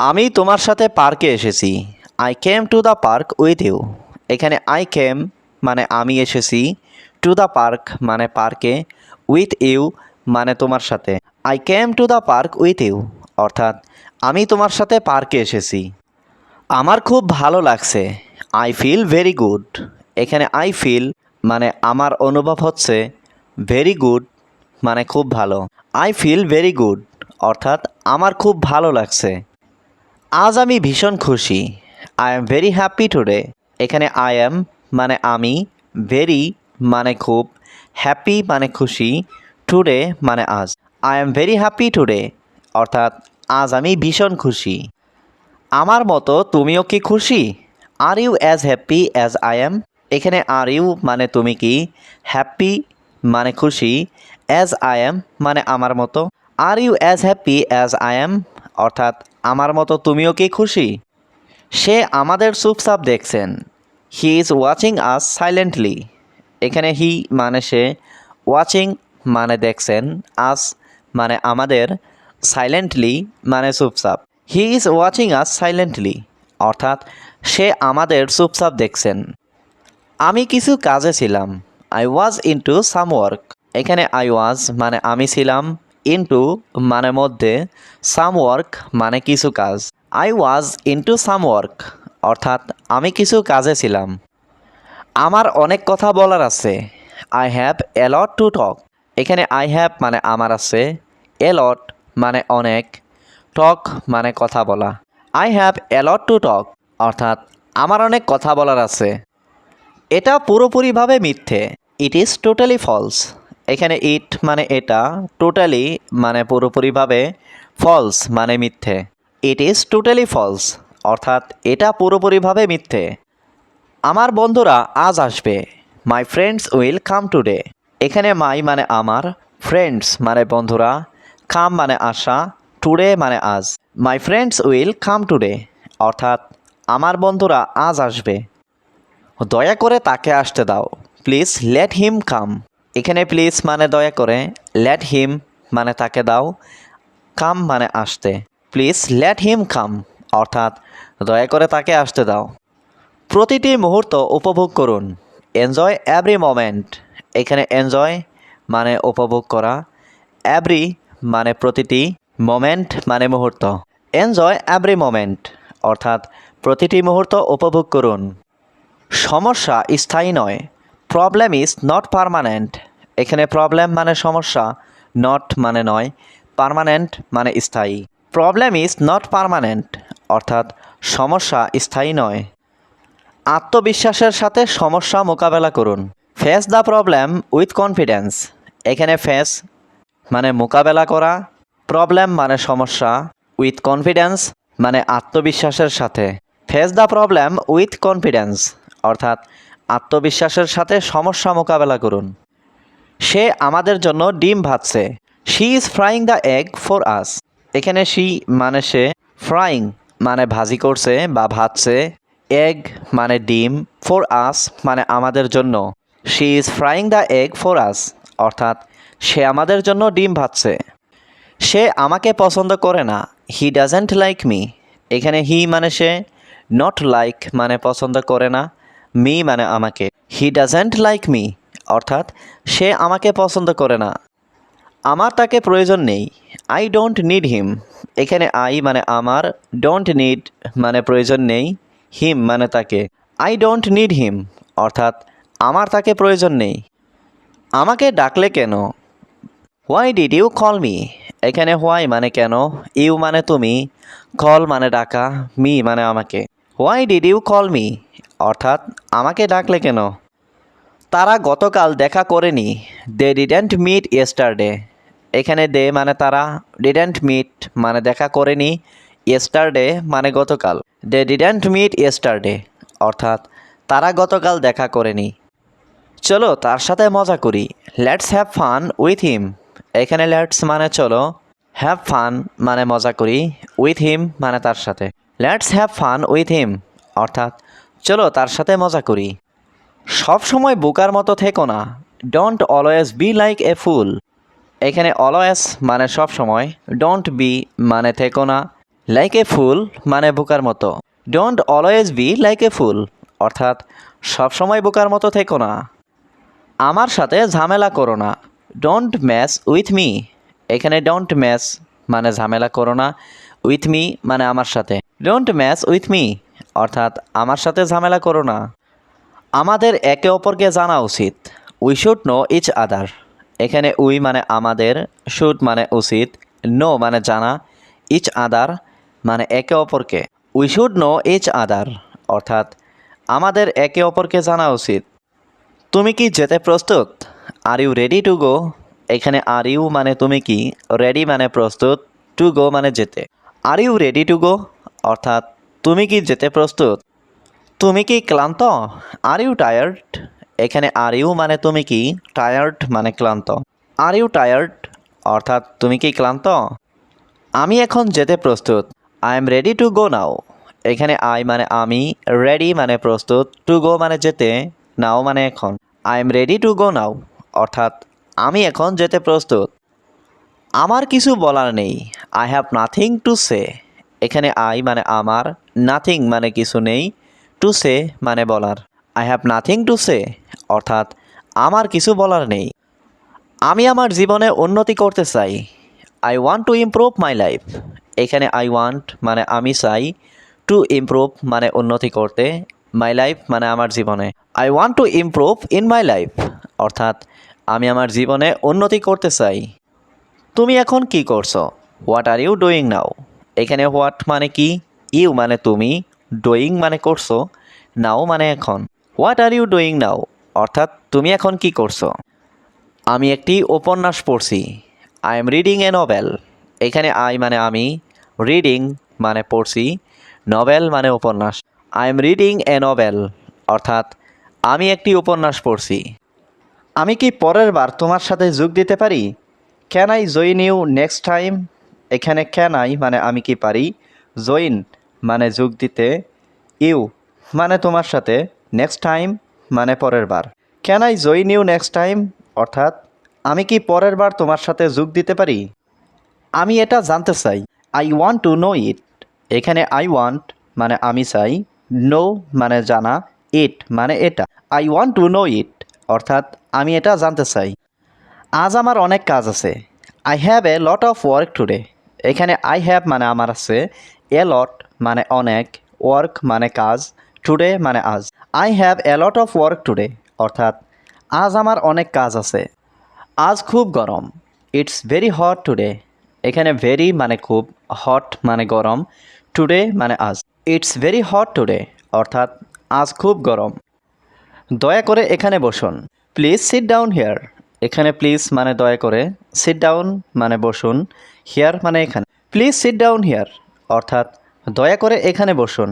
আমি তোমার সাথে পার্কে এসেছি। I came to the park with you এখানে আই কেম মানে আমি এসেছি। টু দ্য পার্ক মানে পার্কে। উইথ ইউ মানে তোমার সাথে। I came to the park with you অর্থাৎ আমি তোমার সাথে পার্কে এসেছি। আমার খুব ভালো লাগছে। আই ফিল ভেরি গুড এখানে আই ফিল মানে আমার অনুভব হচ্ছে ভেরি গুড মানে খুব ভালো। আই ফিল ভেরি গুড অর্থাৎ আমার খুব ভালো লাগছে। আজ আমি ভীষণ খুশি। I am very happy today এখানে আই এম মানে আমি ভেরি মানে খুব হ্যাপি মানে খুশি টুডে মানে আজ। I am very happy today অর্থাৎ আজ আমি ভীষণ খুশি। আমার মতো তুমিও কি খুশি? Are you as happy as I am এখানে আর ইউ মানে তুমি কি? হ্যাপি মানে খুশি। অ্যাজ আই এম মানে আমার মতো। Are you as happy as I am অর্থাৎ আমার মতো তুমিও কি খুশি? সে আমাদের চুপচাপ দেখছেন। He is watching us silently এখানে হি মানে সে ওয়াচিং মানে দেখছেন আস মানে আমাদের সাইলেন্টলি মানে চুপচাপ। He is watching us silently অর্থাৎ সে আমাদের চুপচাপ দেখছেন। আমি কিছু কাজে ছিলাম। I was into some work এখানে আই ওয়াজ মানে আমি ছিলাম। ইনটু মানে মধ্যে সাম ওয়ার্ক মানে কিছু কাজ। I was into some work অর্থাৎ আমি কিছু কাজে ছিলাম। আমার অনেক কথা বলার আছে। I have a lot to talk এখানে আই হ্যাভ মানে আমার আছে। এলট মানে অনেক। টক মানে কথা বলা। I have a lot to talk অর্থাৎ আমার অনেক কথা বলার আছে। এটা পুরোপুরিভাবে মিথ্যে। ইট ইজ টোটালি ফলস এখানে ইট মানে এটা টোটালি মানে পুরোপুরিভাবে ফলস মানে মিথ্যে। ইট ইজ টোটালি ফলস অর্থাৎ এটা পুরোপুরিভাবে মিথ্যে। আমার বন্ধুরা, আজ আসবে। My friends will come today এখানে মাই মানে আমার ফ্রেন্ডস মানে বন্ধুরা কাম মানে আসা টুডে মানে আজ। My friends will come today অর্থাৎ আমার বন্ধুরা আজ আসবে। দয়া করে তাকে আসতে দাও। প্লিজ লেট হিম কাম এখানে প্লিজ মানে দয়া করে লেট হিম মানে তাকে দাও কাম মানে আসতে। প্লিজ লেট হিম কাম অর্থাৎ দয়া করে তাকে আসতে দাও। প্রতিটি মুহূর্ত উপভোগ করুন। এনজয় এভরি মোমেন্ট এখানে এনজয় মানে উপভোগ করা। এভরি মানে প্রতিটি মোমেন্ট মানে মুহূর্ত। এনজয় এভরি মোমেন্ট অর্থাৎ প্রতিটি মুহূর্ত উপভোগ করুন। সমস্যা স্থায়ী নয়। প্রবলেম ইজ নট পারমানেন্ট এখানে প্রবলেম মানে সমস্যা নট মানে নয় পারমানেন্ট মানে স্থায়ী। প্রবলেম ইজ নট পারমানেন্ট অর্থাৎ সমস্যা স্থায়ী নয়। আত্মবিশ্বাসের সাথে সমস্যা মোকাবেলা করুন। Face the problem with confidence এখানে ফেস মানে মোকাবেলা করা প্রবলেম মানে সমস্যা উইথ কনফিডেন্স মানে আত্মবিশ্বাসের সাথে। Face the problem with confidence অর্থাৎ আত্মবিশ্বাসের সাথে সমস্যা মোকাবেলা করুন। সে আমাদের জন্য ডিম ভাজছে। She is frying the egg for us এখানে শি মানে সে ফ্রাইং মানে ভাজি করছে বা ভাজছে। এগ মানে ডিম ফর আস মানে আমাদের জন্য। She is frying the egg for us অর্থাৎ সে আমাদের জন্য ডিম ভাজছে। সে আমাকে পছন্দ করে না। হি ডাজেন্ট লাইক মি এখানে হি মানে সে নট লাইক মানে পছন্দ করে না। মি মানে আমাকে। হি ডাজেন্ট লাইক মি অর্থাৎ সে আমাকে পছন্দ করে না। আমার তাকে প্রয়োজন নেই। আই ডোন্ট নিড হিম এখানে আই মানে আমার ডোন্ট নিড মানে প্রয়োজন নেই। হিম মানে তাকে। আই ডোন্ট নিড হিম অর্থাৎ আমার তাকে প্রয়োজন নেই। আমাকে ডাকলে কেন? Why did you call me এখানে হোয়াই মানে কেন? ইউ মানে তুমি। কল মানে ডাকা। মি মানে আমাকে। Why did you call me অর্থাৎ আমাকে ডাকলে কেন? তারা গতকাল দেখা করেনি। দে ডিডেন্ট মিট ইয়েস্টারডে এখানে দে মানে তারা ডিডেন্ট মিট মানে দেখা করেনি। ইয়েস্টারডে মানে গতকাল। দে ডিডেন্ট মিট ইয়েস্টারডে অর্থাৎ তারা গতকাল দেখা করেনি। চলো তার সাথে মজা করি। Let's have fun with him এখানে লেটস মানে চলো। হ্যাভ ফান মানে মজা করি। উইথ হিম মানে তার সাথে। Let's have fun with him অর্থাৎ চলো তার সাথে মজা করি। সব সময় বোকার মতো থেকো না। Don't always be like a fool এখানে অলওয়েজ মানে সব সময়। ডোন্ট বি মানে থেকো না। লাইক এ ফুল মানে বোকার মতো। Don't always be like a fool অর্থাৎ সবসময় বোকার মতো থেকো না। আমার সাথে ঝামেলা করো না। ডোন্ট ম্যাচ উইথ মি এখানে ডোন্ট ম্যাচ মানে ঝামেলা করো না। উইথ মি মানে আমার সাথে। ডোন্ট ম্যাচ উইথ মি অর্থাৎ আমার সাথে ঝামেলা করো না। আমাদের একে অপরকে জানা উচিত। We should know each other এখানে উই মানে আমাদের শুড মানে উচিত নো মানে জানা ইচ আদার মানে একে অপরকে। We should know each other অর্থাৎ আমাদের একে অপরকে জানা উচিত। তুমি কি যেতে প্রস্তুত? Are you ready to go এখানে আর ইউ মানে তুমি কি? রেডি মানে প্রস্তুত। টু গো মানে যেতে। Are you ready to go অর্থাৎ তুমি কি যেতে প্রস্তুত? তুমি কি ক্লান্ত? আর ইউ টায়ার্ড এখানে আর ইউ মানে তুমি কি? টায়ার্ড মানে ক্লান্ত। আর ইউ টায়ার্ড অর্থাৎ তুমি কি ক্লান্ত? আমি এখন যেতে প্রস্তুত। I am ready to go now এখানে আই মানে আমি রেডি মানে প্রস্তুত। টু গো মানে যেতে নাও মানে এখন। I am ready to go now অর্থাৎ আমি এখন যেতে প্রস্তুত। আমার কিছু বলার নেই। I have nothing to say এখানে আই মানে আমার নাথিং মানে কিছু নেই টু সে মানে বলার। I have nothing to say অর্থাৎ আমার কিছু বলার নেই। আমি আমার জীবনে উন্নতি করতে চাই। I want to improve my life এখানে আই ওয়ান্ট মানে আমি চাই টু ইমপ্রুভ মানে উন্নতি করতে মাই লাইফ মানে আমার জীবনে। I want to improve in my life অর্থাৎ আমি আমার জীবনে উন্নতি করতে চাই। তুমি এখন কি করছ? What are you doing now এখানে হোয়াট মানে কি? ইউ মানে তুমি ডোয়িং মানে করছ নাও মানে এখন। What are you doing now অর্থাৎ তুমি এখন কি করছ? আমি একটি উপন্যাস পড়ছি। I am reading a novel এখানে আই মানে আমি রিডিং মানে পড়ছি নভেল মানে উপন্যাস। I am reading a novel অর্থাৎ আমি একটি উপন্যাস পড়ছি। আমি কি পরের বার তোমার সাথে যোগ দিতে পারি? Can I join you next time এখানে ক্যান আই মানে আমি কি পারি? জয়েন মানে যোগ দিতে, ইউ মানে তোমার সাথে নেক্সট টাইম মানে পরের বার। Can I join you next time অর্থাৎ আমি কি পরের বার তোমার সাথে যোগ দিতে পারি? আমি এটা জানতে চাই। I want to know it এখানে আই ওয়ান্ট মানে আমি চাই নো মানে জানা ইট মানে এটা। I want to know it অর্থাৎ আমি এটা জানতে চাই। আজ আমার অনেক কাজ আছে। I have a lot of work today এখানে আই হ্যাভ মানে আমার আছে এ লট মানে অনেক ওয়ার্ক মানে কাজ টুডে মানে আজ। I have a lot of work today অর্থাৎ আজ আমার অনেক কাজ আছে। আজ খুব গরম ইটস ভেরি হট টুডে এখানে ভেরি মানে খুব হট মানে গরম টুডে মানে আজ। ইটস ভেরি হট টুডে অর্থাৎ আজ খুব গরম। দয়া করে এখানে বসুন। প্লিজ সিট ডাউন হেয়ার এখানে প্লিজ মানে দয়া করে সিট ডাউন মানে বসুন। হেয়ার মানে এখানে। প্লিজ সিট ডাউন হেয়ার অর্থাৎ দয়া করে এখানে বসুন।